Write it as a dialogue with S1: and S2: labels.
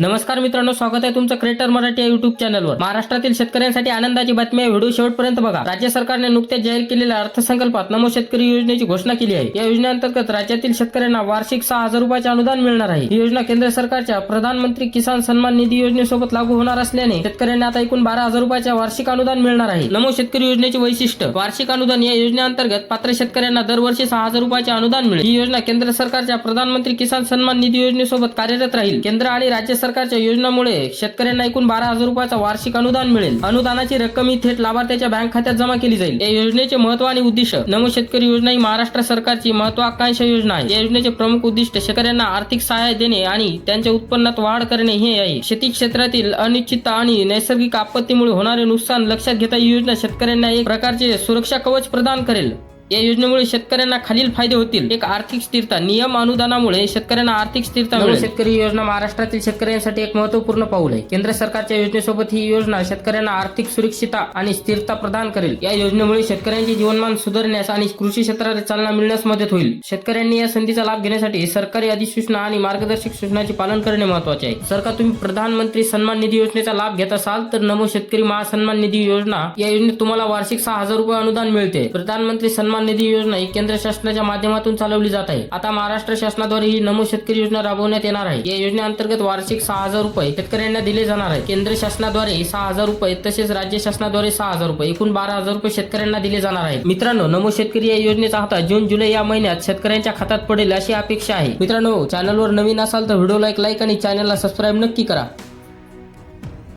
S1: नमस्कार मित्रांनो स्वागत आहे तुमचं क्रिएटर मराठी या युट्यूब चॅनलवर महाराष्ट्रातील शेतकऱ्यांसाठी आनंदाची बातमी आहे व्हिडिओ शेवटपर्यंत बघा. राज्य सरकारने नुकत्याच जाहीर केलेल्या अर्थसंकल्पात नमो शेतकरी योजनेची घोषणा केली आहे. या योजनेअंतर्गत राज्यातील शेतकऱ्यांना वार्षिक सहा हजार रुपयाचे अनुदान मिळणार आहे. ही योजना केंद्र सरकारच्या प्रधानमंत्री किसान सन्मान निधी योजनेसोबत लागू होणार असल्याने शेतकऱ्यांना आता एकूण बारा हजार रुपयाच्या वार्षिक अनुदान मिळणार आहे. नमो शेतकरी योजनेचे वैशिष्ट्य वार्षिक अनुदान या योजनेअंतर्गत पात्र शेतकऱ्यांना दरवर्षी सहा हजार रुपयाचे अनुदान मिळेल. ही योजना केंद्र सरकारच्या प्रधानमंत्री किसान सन्मान निधी योजनेसोबत कार्यरत राहील. केंद्र आणि राज्य सरकारच्या योजनामुळे शेतकऱ्यांना एकूण बारा हजार रुपयाचा वार्षिक अनुदान मिळेल. अनुदानाची रक्कम ही थेट लाभार्थ्याच्या बँक खात्यात जमा केली जाईल. या योजनेचे महत्त्व आणि उद्दिष्ट. नमो शेतकरी योजना ही महाराष्ट्र सरकारची महत्वाकांक्षा योजना आहे. या योजनेचे प्रमुख उद्दिष्ट शेतकऱ्यांना आर्थिक सहाय्य देणे आणि त्यांच्या उत्पन्नात वाढ करणे हे आहे. शेती क्षेत्रातील अनिश्चितता आणि नैसर्गिक आपत्तीमुळे होणारे नुकसान लक्षात घेता ही योजना शेतकऱ्यांना एक प्रकारचे सुरक्षा कवच प्रदान करेल. या योजनेमुळे शेतकऱ्यांना खालील फायदे होतील. एक आर्थिक स्थिरता. नियम अनुदानामुळे शेतकऱ्यांना आर्थिक स्थिरता मिळेल. शेतकरी योजना महाराष्ट्रातील शेतकऱ्यांसाठी एक महत्त्वपूर्ण पाऊल आहे. केंद्र सरकारच्या योजनेसोबत ही योजना शेतकऱ्यांना आर्थिक सुरक्षितता आणि स्थिरता प्रदान करेल. या योजनेमुळे शेतकऱ्यांचे जीवनमान सुधारण्यास आणि कृषी क्षेत्रात चालना मिळण्यास मदत होईल. शेतकऱ्यांनी या संधीचा लाभ घेण्यासाठी सरकारी अधिसूचना आणि मार्गदर्शक सूचनाचे पालन करणे महत्त्वाचे आहे. जर का तुम्ही प्रधानमंत्री सन्मान निधी योजनेचा लाभ घेत असाल तर नमो शेतकरी महासन्मान निधी योजना या योजनेत तुम्हाला वार्षिक सहा हजार रुपये अनुदान मिळते. प्रधानमंत्री सन्मान निधी योजना ही केंद्र शासनाच्या माध्यमातून चालवली जात आहे. आता महाराष्ट्र शासनाद्वारे ही नमो शेतकरी योजना राबवण्यात येणार आहे. या योजनेअंतर्गत वार्षिक सहा हजार रुपये शेतकऱ्यांना दिले जाणार आहे. केंद्र शासनाद्वारे सहा हजार रुपये तसेच राज्य शासनाद्वारे सहा हजार रुपये एकूण बारा हजार रुपये शेतकऱ्यांना दिले जाणार आहे मित्रांनो नमो शेतकरी या योजनेचा हप्ता जून जुलै या महिन्यात शेतकऱ्यांच्या खात्यात पडेल अशी अपेक्षा आहे. मित्रांनो चॅनलवर नवीन असाल तर व्हिडिओला एक लाईक आणि चॅनलला सबस्क्राईब नक्की करा.